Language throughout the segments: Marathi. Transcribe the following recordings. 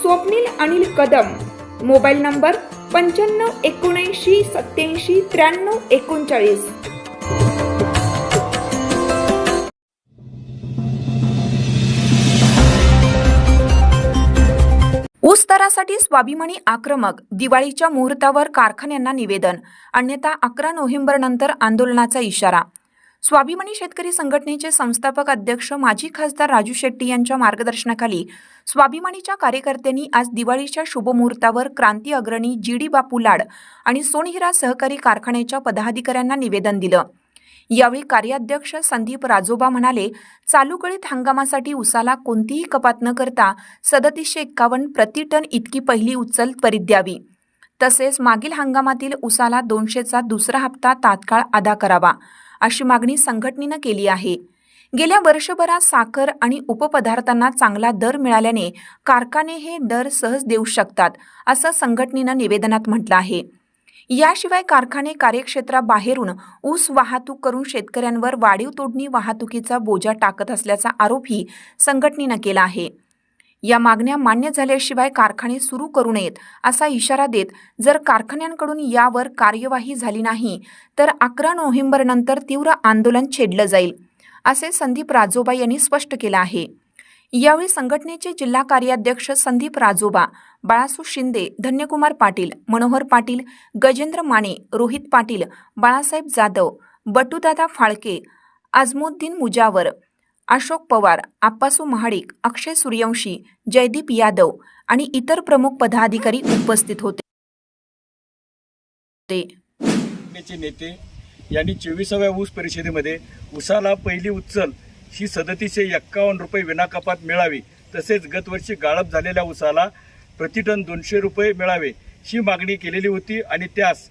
Swapnil Anil Kadam. Mobile number पंच्याण्णव एकोणऐंशी सत्याऐंशी त्र्याण्णव एकोणचाळीस. ऊस दरासाठी स्वाभिमानी आक्रमक दिवाळीच्या मुहूर्तावर कारखान्यांना निवेदन अन्यथा अकरा नोव्हेंबर नंतर आंदोलनाचा इशारा. स्वाभिमानी शेतकरी संघटनेचे संस्थापक अध्यक्ष माजी खासदार राजू शेट्टी यांच्या मार्गदर्शनाखाली स्वाभिमानीच्या कार्यकर्त्यांनी आज दिवाळीच्या शुभमुहूर्तावर क्रांती अग्रणी जी डी बापू लाड आणि सोनहिरा सहकारी कारखान्याच्या पदाधिकाऱ्यांना निवेदन दिलं. यावेळी कार्याध्यक्ष संदीप राजोबा म्हणाले चालू गळीत हंगामासाठी उसाला कोणतीही कपात न करता सदतीसशे एक्कावन्न प्रति टन इतकी पहिली उचल त्वरित द्यावी. तसेच मागील हंगामातील उसाला दोनशेचा दुसरा हप्ता तात्काळ अदा करावा. अशी मागणी संघटनेनं केली आहे. गेल्या वर्षभरात साखर आणि उपपदार्थांना चांगला दर मिळाल्याने कारखाने हे दर सहज देऊ शकतात असं संघटनेनं निवेदनात म्हटलं आहे. याशिवाय कारखाने कार्यक्षेत्राबाहेरून ऊस वाहतूक करून शेतकऱ्यांवर वाढीव तोडणी वाहतुकीचा बोजा टाकत असल्याचा आरोपही संघटनेनं केला आहे. या मागण्या मान्य झाल्याशिवाय कारखाने सुरू करू नयेत असा इशारा देत जर कारखान्यांकडून यावर कार्यवाही झाली नाही तर अकरा नोव्हेंबरनंतर तीव्र आंदोलन छेडलं जाईल असे संदीप राजोबा यांनी स्पष्ट केलं आहे. यावेळी संघटनेचे जिल्हा कार्याध्यक्ष संदीप राजोबा बाळासू शिंदे धन्यकुमार पाटील मनोहर पाटील गजेंद्र माने रोहित पाटील बाळासाहेब जाधव बटूदादा फाळके आजमुद्दीन मुजावर अशोक पवार आप्पासू महाडिक अक्षय सूर्यवंशी जयदीप यादव आणि इतर प्रमुख पदाधिकारी उपस्थित होते. नेते यांनी चोवीसाव्या ऊस परिषदेमध्ये ऊसाला पहिली उचल ही सदतीसशे एक्कावन्न रुपये विनाकपात मिळावी तसेच गतवर्षी गाळप झालेल्या ऊसाला प्रतिटन दोनशे रुपये मिळावे ही मागणी केलेली होती आणि त्यास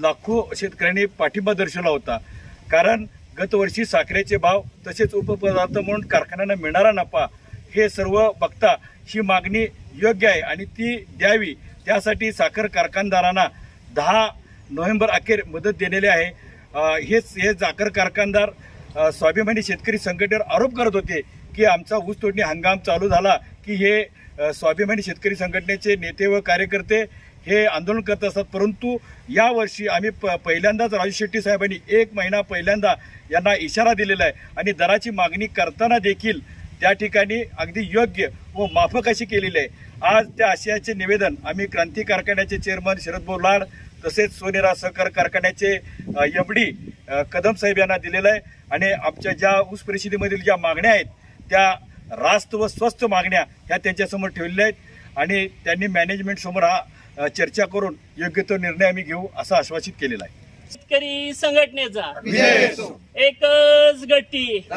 लाखो शेतकऱ्यांनी पाठिंबा दर्शवला होता. कारण गतवर्षी साखरेचे भाव तसेच उपपदार्थ म्हणून कारखान्यांना मिळणारा नफा हे सर्व बघता ही मागणी योग्य आहे आणि ती द्यावी. त्यासाठी साखर कारखानदारांना दहा नोव्हेंबर अखेर मदत दिलेली आहे. हेच हे साखर कारखानदार स्वाभिमानी शेतकरी संघटनेवर आरोप करत होते की आमचा ऊस तोडणी हंगाम चालू झाला की हे स्वाभिमानी शेतकरी संघटनेचे नेते व कार्यकर्ते हे आंदोलन करत असतात परंतु यावर्षी आम्ही प पहिल्यांदाच राजू शेट्टी साहेबांनी एक महिना पहिल्यांदा यांना इशारा दिलेला आहे. आणि दराची मागणी करताना देखील त्या ठिकाणी अगदी योग्य व माफक अशी केलेली आहे. आज त्या आशयाचे निवेदन आम्ही क्रांती कारखान्याचे चेअरमन शरद बोलाड तसेच सोनेरा सहकार कारखान्याचे एफ डी कदम साहेब यांना दिलेलं आहे. आणि आमच्या ज्या ऊस परिषदेमधील ज्या मागण्या आहेत त्या रास्त व स्वस्त मागण्या ह्या त्यांच्यासमोर ठेवलेल्या आहेत. आणि त्यांनी मॅनेजमेंटसमोर हा चर्चा करून योग्य तो निर्णय आम्ही घेऊ असं आश्वासित केलेला आहे. शेतकरी संघटनेचा एकच गट्टी.